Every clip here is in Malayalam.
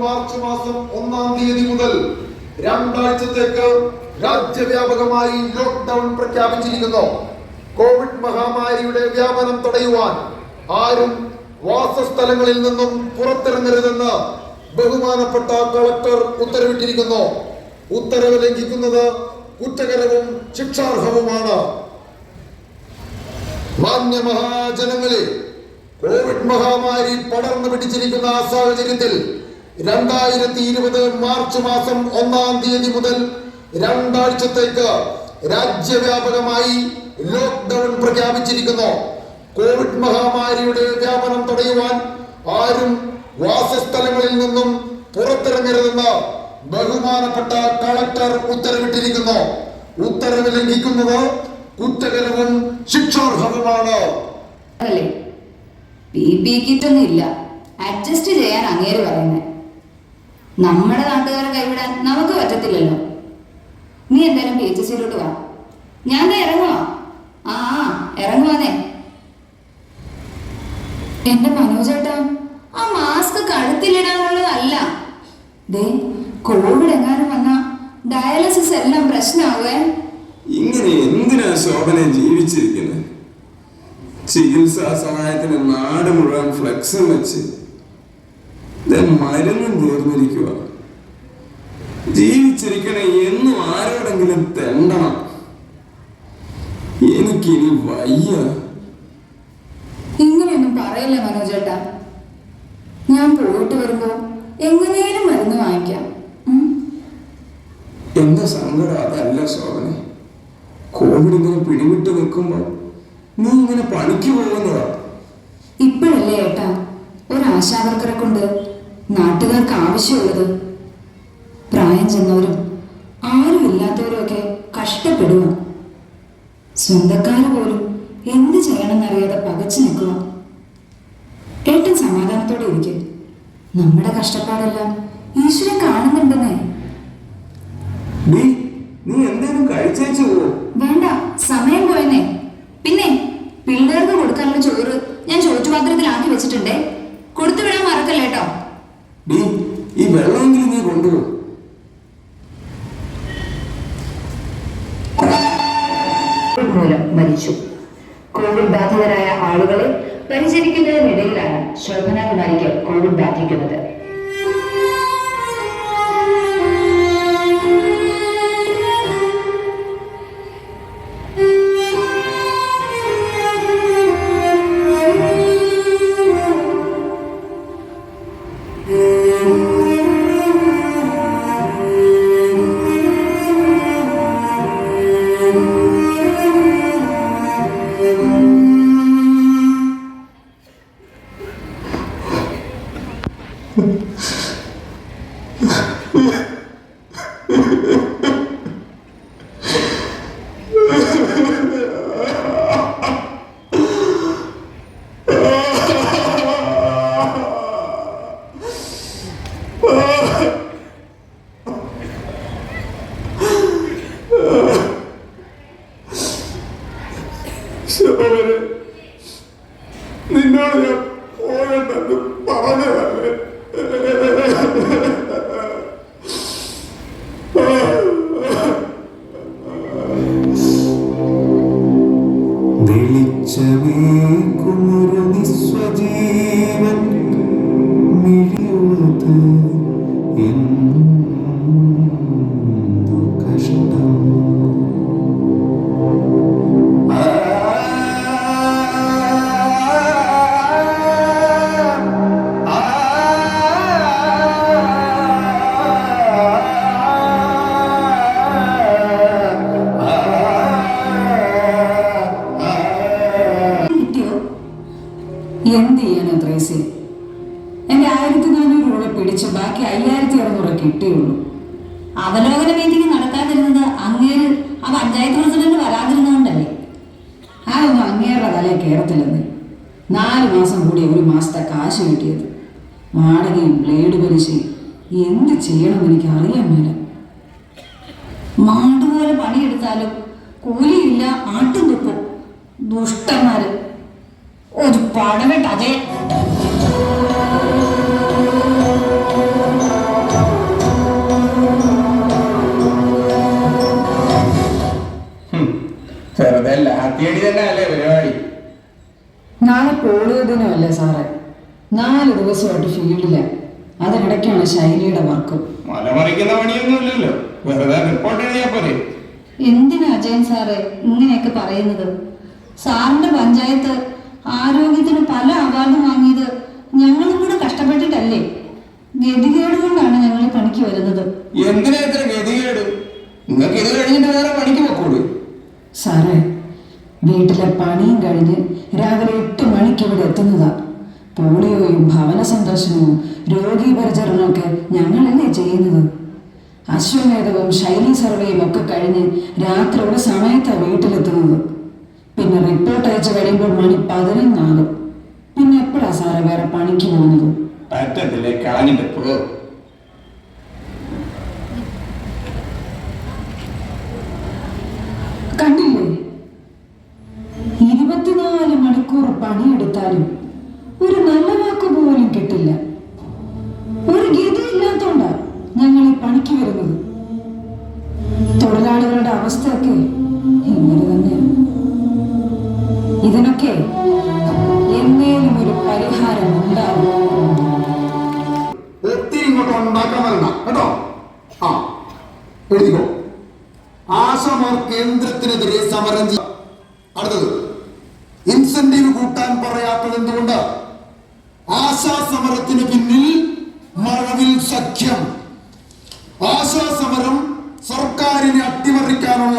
മാർച്ച് മാസം ഒന്നാം തീയതി മുതൽ രണ്ടാഴ്ചത്തേക്ക് രാജ്യവ്യാപകമായി ലോക്ക്ഡൌൺ പ്രഖ്യാപിച്ചിരിക്കുന്നു. കോവിഡ് മഹാമാരിയുടെ വ്യാപനം തടയുവാൻ ആരും വാസസ്ഥലങ്ങളിൽ നിന്നും പുറത്തിറങ്ങരുതെന്ന് ബഹുമാനപ്പെട്ട കളക്ടർ ഉത്തരവിട്ടിരിക്കുന്നു. ഉത്തരവ് ലംഘിക്കുന്നത് കുറ്റകരവും ശിക്ഷാർഹവുമാണ്. മാന്യ മഹാജനങ്ങളെ കോവിഡ് മഹാമാരി പടർന്നു പിടിച്ചിരിക്കുന്ന സാഹചര്യത്തിൽ രണ്ടായിരത്തി ഇരുപത് മാർച്ച് മാസം ഒന്നാം തീയതി മുതൽ രണ്ടാഴ്ചത്തേക്ക് രാജ്യവ്യാപകമായി ലോക്ക്ഡൌൺ പ്രഖ്യാപിച്ചിരിക്കുന്നു. കോവിഡ് മഹാമാരിയുടെ വ്യാപനം തടയുവാൻ ആരും വാസസ്ഥലങ്ങളിൽ നിന്നും പുറത്തിറങ്ങരുതെന്ന് ബഹുമാനപ്പെട്ട കളക്ടർ ഉത്തരവിട്ടിരിക്കുന്നു. ഉത്തരവ് ലംഘിക്കുന്നത് കുറ്റകരവും ശിക്ഷാർഹവുമാണ്. പി അഡ്ജസ്റ്റ് ചെയ്യാൻ അങ്ങേര് പറയുന്നത് നമ്മുടെ നാട്ടുകാരെ കൈവിടാൻ നമുക്ക് പറ്റത്തില്ലല്ലോ. നീ എന്തായാലും പി എച്ച് സിയിലോട്ട് വാ. ഞാൻ ഇറങ്ങുവാ. ആ ഇറങ്ങുവാന്നേ. എന്റെ മനോജേട്ടാ ആ മാസ്ക് കഴുത്തിലിടാനുള്ളതല്ല. ദേ കോവിഡ് എങ്ങാനും വന്ന ഡയാലിസിസ് എല്ലാം പ്രശ്നമാവേ ഇങ്ങനെ എന്തിനാ ശോഭനെ ജീവിച്ചിരിക്കുന്നത് ചികിത്സാ സഹായത്തിന് നാട് മുഴുവൻ ഫ്ലെക്സും വെച്ച് മരുന്നും തീർന്നിരിക്കുക ജീവിച്ചിരിക്കണേ എന്നും ആരോടെങ്കിലും തെണ്ടണം. എനിക്കിനി വയ്യ. ഇങ്ങനെയൊന്നും പറയല്ലേ മനോജേട്ടാ. ഞാൻ പോയിട്ട് വരുമ്പോ എങ്ങനെയും മരുന്ന് വാങ്ങിക്കാം. എന്താ എന്റെ സങ്കടം? അതല്ല ശോഭനെ. കോവിഡ് ഇങ്ങനെ പിടിവിട്ട് നിൽക്കുമ്പോ നീ ഇങ്ങനെ പണിക്ക് പോകുന്നതാ ഇപ്പോഴല്ലേ ഏട്ടാ? ഒരു ആശാവർക്കറെ കൊണ്ട് നാട്ടുകാർക്ക് ആവശ്യമുള്ളത് പ്രായം ചെന്നവരും ആരും ഇല്ലാത്തവരും ഒക്കെ കഷ്ടപ്പെടുക സ്വന്തക്കാർ പോലും എന്ത് ചെയ്യണമെന്നറിയാതെ പകച്ചു നിൽക്കുക ഏട്ടൻ സമാധാനത്തോടെ ഇരിക്കും. നമ്മുടെ കഷ്ടപ്പാടെല്ലാം ഈശ്വരൻ കാണുന്നുണ്ടെന്നേ. നീ എന്തേലും കഴിച്ചേച്ചു പോ വേണ്ട സമയം പോയെന്നേ. കോവിഡ് ബാധിക്കുന്നത് ശോഭനെ നിന്നോട് ഞാൻ പോകണ്ടെന്ന് പറഞ്ഞതല്ലേ? അവലോകന മീറ്റിംഗ് നടത്താതിരുന്നത് അങ്ങേര് ആ പഞ്ചായത്ത് പ്രസിഡന്റ് വരാതിരുന്നതുകൊണ്ടല്ലേ? അതൊന്നും അങ്ങേരുടെ തലേ കയറത്തില്ലെന്ന് നാല് മാസം കൂടി ഒരു മാസത്തെ കാശ് കിട്ടിയത്. വാടകയും ബ്ലേഡ് പലിശയും. എന്ത് ചെയ്യണം എനിക്ക് അറിയാൻ മേല മാണ്ടുപോലെ പണിയെടുത്താലും കൂലിയില്ല ആട്ടും തുപ്പും. ദുഷ്ടന്മാര്. ഒരു പടവെട്ട് നാല് ദിവസമായിട്ട് ഫീൽഡിൽ. അതിനിടയ്ക്കാണ് ശൈലിയുടെ വർക്ക് മലമറിക്കുന്ന പണിയൊന്നുമില്ലല്ലോ വെറുതെ റിപ്പോർട്ട് എഴുതിയാ പോരെ. എന്തിനാ അജയൻ സാറേ ഇങ്ങനെയൊക്കെ പറയുന്നത്? സാറിന്റെ പഞ്ചായത്ത് ആരോഗ്യത്തിന് പല അവാർഡും വാങ്ങിയത് ഞങ്ങളും കൂടെ കഷ്ടപ്പെട്ടിട്ടല്ലേ? ഗതികേട് കൊണ്ടാണ് ഞങ്ങൾ പണിക്ക് വരുന്നത്. എന്തിനാ ഇത്ര ചെയ്യുന്നത്. അശ്വമേധവും ശൈലി സർവേയും ഒക്കെ കഴിഞ്ഞ് രാത്രി ഒരു സമയത്താണ് വീട്ടിലെത്തുന്നത്. പിന്നെ റിപ്പോർട്ട് അയച്ചു കഴിയുമ്പോൾ മണി പതിനൊന്നാകും. പിന്നെ എപ്പോഴാ സാറേ വേറെ പണിക്ക് പോകുന്നത്? പറ്റത്തില്ലേ കളഞ്ഞിട്ട് പോ.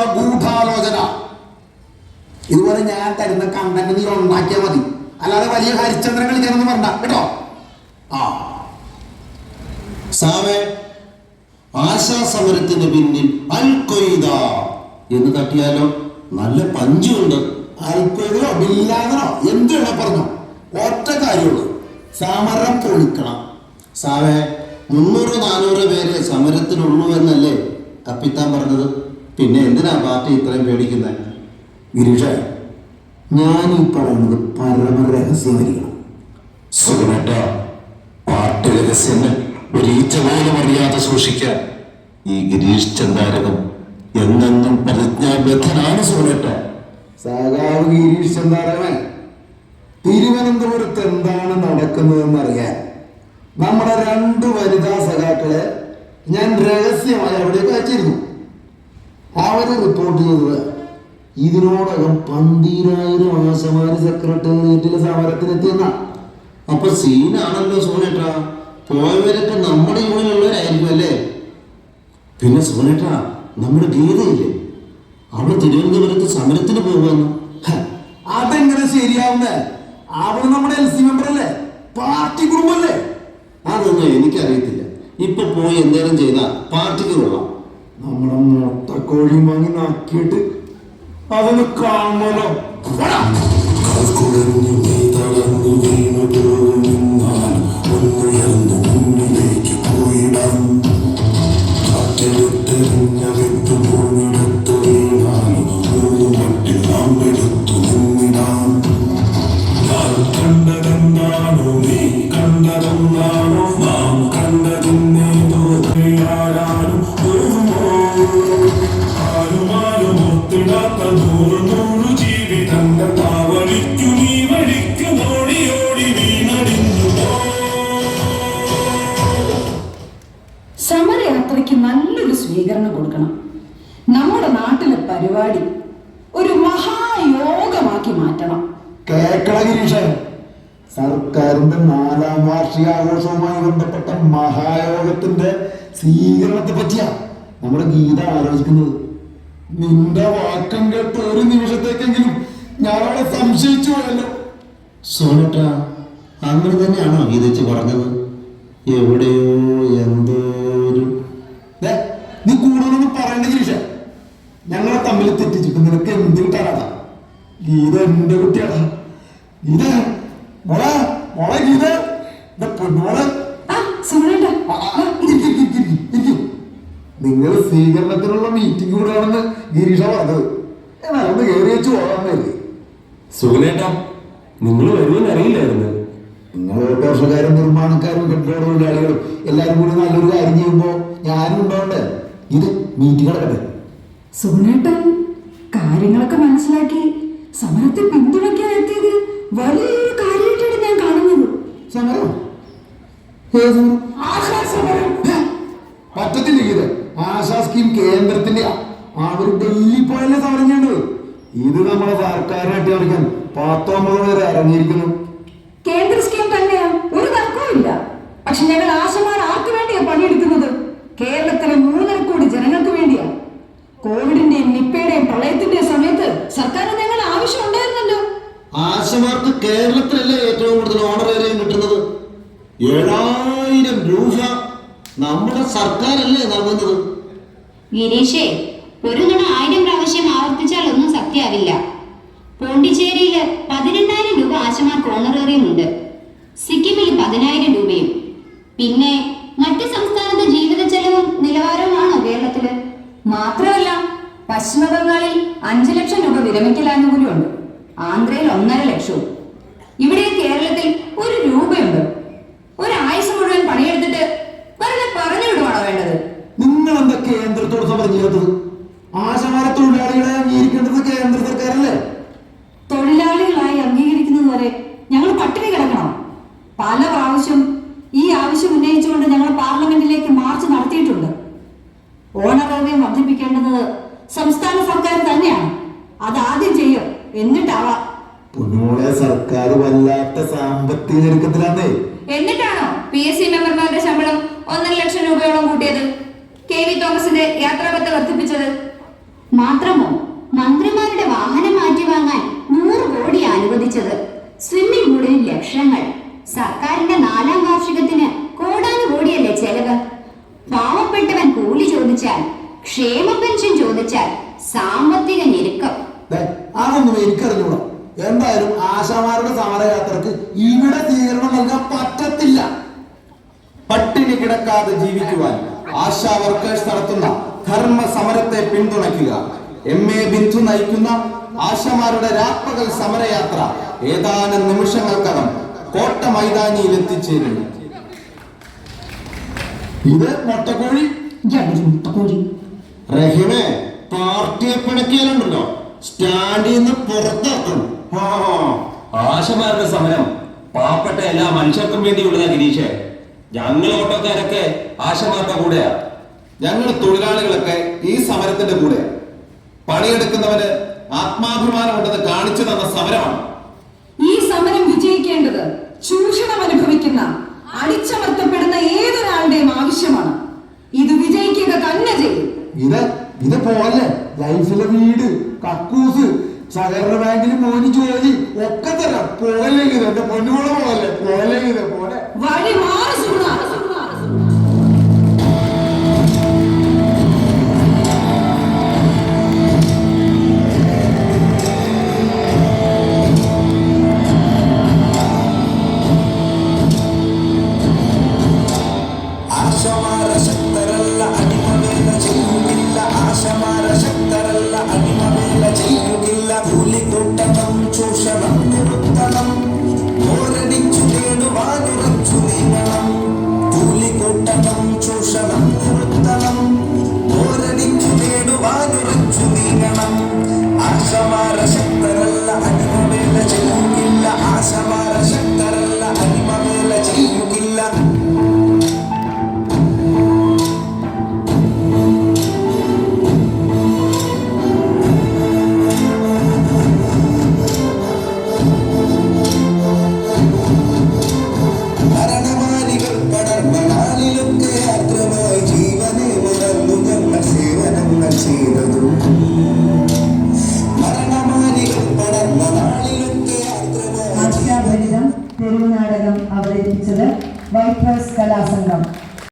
അട്ടിമറിക്കാനുള്ള ഗൂഢാലോചന. ഇതുപോലെ ഞാൻ തരുന്ന കണ്ടന്റ് നീ ഉണ്ടാക്കിയാൽ മതി. അല്ലാതെ വലിയ ഹരിചന്ദ്രൻ കളിക്കാനൊന്നും വേണ്ട കേട്ടോ? ആ. സാവേ ആശാ സമരത്തിന് പിന്നിൽ അൽ കൊയ്ത എന്ന് തട്ടിയാലോ? നല്ല പഞ്ചുണ്ട്. അൽക്കൊയ്തോ ബില്ലാതനോ എന്ത് പറഞ്ഞു പറഞ്ഞോ. ഒറ്റ കാര്യമുള്ളൂ. സമരം പൊളിക്കണം. സാവേ മുന്നൂറ് നാനൂറ് പേര് സമരത്തിനുള്ളൂ എന്നല്ലേ കപ്പിത്താൻ പറഞ്ഞത്? പിന്നെ എന്തിനാ പാർട്ടി ഇത്രയും പേടിക്കുന്നത് ഗിരീഷ ഞാൻ ഈ പറയുന്നത് പരമ രഹസ്യമായിരിക്കണം. സുഖമേട്ട പാർട്ടി രഹസ്യങ്ങൾ ഒരു ഈച്ച പോലും അറിയാതെ സൂക്ഷിക്കാൻ ഈ ഗിരീഷ് ചന്ദാരകം എന്നെന്നും പ്രതിജ്ഞാബദ്ധനാണ് സുഖമേട്ട സഖാവ് ഗിരീഷ് ചന്ദാരകൻ തിരുവനന്തപുരത്ത് എന്താണ് നടക്കുന്നതെന്ന് അറിയാൻ നമ്മുടെ രണ്ട് വനിതാ സഖാക്കളെ ഞാൻ രഹസ്യമായി അവിടേക്ക് അയച്ചിരുന്നു. അവർ റിപ്പോർട്ട് ചെയ്തത് ഇതിനോടകം പന്തീരായിരം ആശമാര് സെക്രട്ടേറിയറ്റിലെ സമരത്തിനെത്തിയെന്ന അപ്പൊ സീനാണല്ലോ സോനേട്ട. പോയവരൊക്കെ നമ്മുടെ യൂണിയനുള്ളവരായിരിക്കും അല്ലേ പിന്നെ സോനേട്ട നമ്മുടെ ഗീതയില്ലേ? അവൾ തിരുവനന്തപുരത്ത് സമരത്തിന് പോകുമെന്ന് അതെങ്ങനെ ശരിയാവുന്നേ? അവൾ നമ്മുടെ എൽ സി മെമ്പർ അല്ലേ പാർട്ടി കുടുംബല്ലേ? അതൊന്നും എനിക്കറിയത്തില്ല. ഇപ്പൊ പോയി എന്തേലും ചെയ്താൽ പാർട്ടിക്ക് കൊള്ളാം നമ്മുടെ മുട്ടക്കോഴിയും വാങ്ങി നാക്കിയിട്ട് അതൊന്ന് കാണുമല്ലോ നീ തളർന്നു വീണു നിന്നാലും ഒന്നുയർന്നു മുന്നിലേക്ക് പരിപാടി. ഒരു മഹായോഗമാക്കി മാറ്റണം. കേക്കള ഗിരീഷ സർക്കാരിന്റെ നാലാം വാർഷികാഘോഷവുമായി ബന്ധപ്പെട്ട മഹായോഗത്തിന്റെ സ്വീകരണത്തെ പറ്റിയാ നമ്മുടെ ഗീത ആലോചിക്കുന്നത്. നിന്റെ വാക്കം കേട്ട് ഒരു നിമിഷത്തേക്കെങ്കിലും ഞാനവിടെ സംശയിച്ചു പോയല്ലോ. സോനട്ട അങ്ങനെ തന്നെയാണോ ഗീതച്ച് പറഞ്ഞത്? എവിടെയോ എന്തോ ഒരു നീ കൂടുതലൊന്നും പറയണ്ട ഗിരീഷ തമ്മിൽ തെറ്റിച്ചിട്ട് നിനക്ക് എന്ത് കിട്ടാനാ ഗീത എന്റെ കുട്ടിയാടാ. ഗീത മോളെ മോളെ ഗീത. എന്റെ പൊന്നോളെ. നിങ്ങൾ സ്വീകരണത്തിനുള്ള മീറ്റിംഗ് കൂടെയാണെന്ന് ഗിരീഷ പറഞ്ഞത്. ഞാൻ അന്ന് കയറി വെച്ച് പോകാമെന്നല്ലേ സുഖനേട്ടാ നിങ്ങൾ വരുമെന്ന് അറിയില്ലായിരുന്നു. നിങ്ങൾ ഓട്ടോഷക്കാരും നിർമ്മാണക്കാരും കെട്ടിട തൊഴിലാളികളും എല്ലാവരും കൂടി നല്ലൊരു കാര്യം ചെയ്യുമ്പോൾ ഞാനും ഉണ്ടാവണ്ടേ? ഇത് മീറ്റിംഗ് നടക്കട്ടെ. സുമേട്ടൻ കാര്യങ്ങളൊക്കെ മനസ്സിലാക്കി സമരത്തെ പിന്തുണയ്ക്കാൻ എത്തിയത് വലിയൊരു കാര്യമായിട്ടാണ് ഞാൻ കാണുന്നത്. സമരം? ആശാ സമരം? പറ്റത്തില്ല ഇത്. ആശാ സ്കീം കേന്ദ്രത്തിന്റെ അവർ ഡൽഹി പോയല്ലേ സമരം ചെയ്യേണ്ടത്? ഇത് നമ്മളെ സർക്കാരിനായിട്ട് അടിക്കാൻ പത്തൊമ്പത് വരെ ഇറങ്ങിയിരിക്കുന്നു. കേന്ദ്ര സ്കീം തന്നെയാ ഒരു തർക്കവും ഇല്ല. പക്ഷെ ഞങ്ങൾ ആശമാർ ആർക്ക് വേണ്ടിയാ പണിയെടുക്കുന്നത്? കേരളത്തിലെ മൂന്നര കോവിഡിന്റെയും നിപ്പയുടെയും പ്രളയത്തിന്റെയും സമയത്ത് സർക്കാർ ഞങ്ങൾ ആവശ്യം ഉണ്ടായിരുന്നല്ലോ. ആശമാർക്ക് കേരളത്തിലല്ലേ ഏറ്റവും കൂടുതൽ ഓണറേറിയം കിട്ടുന്നത്? ഏഴായിരം രൂപ നമ്മുടെ സർക്കാരല്ലേ നൽകുന്നത്? ഗിരീഷേ ഒരു നുണ ആയിരം പ്രാവശ്യം ആവർത്തിച്ചാൽ ഒന്നും സത്യാവില്ല. പോണ്ടിച്ചേരിയിൽ പതിനെണ്ണായിരം രൂപ ആശമാർക്ക് ഓണറേറിയം ഉണ്ട്. സിക്കിമിൽ പതിനായിരം രൂപയും. പിന്നെ മറ്റ് സംസ്ഥാനത്തെ ജീവിത ചെലവും നിലവാരവുമാണോ കേരളത്തിൽ? മാത്രമല്ല പശ്ചിമ ബംഗാളിൽ അഞ്ചു ലക്ഷം രൂപ വിരമിക്കലാനുകൂല്യമുണ്ട് ആന്ധ്രയിൽ ഒന്നര ലക്ഷവും. ഇവിടെ കേരളത്തിൽ ഒരു രൂപയുണ്ട്. ഒരാഴ്ച മുഴുവൻ പണിയെടുത്തിട്ട് വെറുതെ പറഞ്ഞു വിടുവാണോ വേണ്ടത്? നിങ്ങൾ എന്താ കേന്ദ്രത്തോട് സമരം ചെയ്യാത്തത് ആശമാരെ തൊഴിലാളികളെ അംഗീകരിക്കേണ്ടത് കേന്ദ്ര സർക്കാരല്ലേ തൊഴിലാളികളായി അംഗീകരിക്കുന്നത് വരെ ഞങ്ങൾ പട്ടിണി കിടക്കണം പല പ്രാവശ്യം ഈ ആവശ്യം ഉന്നയിച്ചുകൊണ്ട് ഞങ്ങൾ പാർലമെന്റിലേക്ക് മാർച്ച് നടത്തിയിട്ടുണ്ട് ഓണറേറിയം വർദ്ധിപ്പിക്കേണ്ടത് സംസ്ഥാന സർക്കാർ തന്നെയാണ് അത് ആദ്യം ചെയ്യും എന്നിട്ടാവാം പൊന്നുമോളെ സർക്കാർ വല്ലാത്ത സാമ്പത്തിക ഞെരുക്കത്തിലാന്നേ എന്നിട്ടാണോ പി എസ് സി മെമ്പർമാരുടെ ശമ്പളം ഒന്നര ലക്ഷം രൂപയോളം കൂട്ടിയത് കെ വി തോമസിന്റെ യാത്രാപത്ത് വർദ്ധിപ്പിച്ചത്? മാത്രമോ മന്ത്രിമാരുടെ വാഹനം മാറ്റി വാങ്ങാൻ നൂറ് കോടി അനുവദിച്ചത്? സ്വിമ്മിംഗ് പൂളിന് ലക്ഷങ്ങൾ. സർക്കാരിന്റെ നാലാം വാർഷികത്തിന് കോടാനുകോടിയല്ലേ ചെലവ്? പാവപ്പെട്ടവൻ കൂലി ചോദിച്ചാൽ ക്ഷേമ പെൻഷൻ ചോദിച്ചാൽ സാമ്പത്തിക ഞെരുക്കം. അതൊന്നും എനിക്കറിഞ്ഞൂടാ. എന്തായാലും ആശാമാരുടെ സമരയാത്രക്ക് ഇവിടെ സ്വീകരണം നൽകാൻ പറ്റത്തില്ല. പട്ടിണി കിടക്കാതെ ജീവിക്കുവാൻ. ആശാ വർക്കേഴ്സ് നടത്തുന്ന ധർമ്മ സമരത്തെ പിന്തുണയ്ക്കുക. എം എ ബിന്ദു നയിക്കുന്ന ആശമാരുടെ രാപ്പകൽ സമരയാത്ര ഏതാനും നിമിഷങ്ങൾക്കകം കോട്ട മൈതാനിയിൽ എത്തിച്ചേരുന്നു ഇത് മുട്ടക്കോഴി. റഹിമേ പാർട്ടിയെ പിണക്കിയാലുണ്ടല്ലോ. സ്റ്റാൻഡിൽ നിന്ന് പുറത്താക്കും ആ, ആശമാരുടെ സമരം പാവപ്പെട്ട എല്ലാ മനുഷ്യർക്കും വേണ്ടിയുള്ളതാ ഗിരീഷേ. ഞങ്ങൾ ഓട്ടോക്കാരൊക്കെ ആശമാരുടെ കൂടെയാ. ഞങ്ങൾ തൊഴിലാളികളൊക്കെ ഈ സമരത്തിന്റെ കൂടെയാ. ആത്മാഭിമാനം ഉണ്ടെന്ന് കാണിച്ചു തന്ന സമരമാണ്. ഈ സമരം വിജയിക്കേണ്ടത് ചൂഷണം അനുഭവിക്കുന്ന അടിച്ചമർത്തപ്പെടുന്ന ഏതൊരാളുടെയും ആവശ്യമാണ്. ഇത് വിജയിക്കുക തന്നെ ചെയ്യും. ഇത് ഇത് പോലെ ലൈഫിലെ വീട് കക്കൂസ് സഹകരണ ബാങ്കിൽ മോന് ജോലി ഒക്കെ തരാം. പോലെ ഇത് എന്റെ പൊന്നുകൂടെ പോകല്ലേ പോലെ ഇത് പോലെ വഴി മാറി സുഗുണ. ആശമാര ശക്തരല്ല അടിമവേല ചെയ്യുന്നില്ല ആശമാര കൂലിക്കൂട്ടണം ചൂഷണം നിർത്തണം പോരടിച്ചു നേടുവാനുറച്ചു നീങ്ങണം. കൂലിക്കൂട്ടണം ചൂഷണം നിർത്തണം പോരടിച്ചു നേടുവാനുറച്ചു നീങ്ങണം. ആശമാര ശക്തരല്ല അനുഭവേല ചെയ്യുകില്ല ആശമാര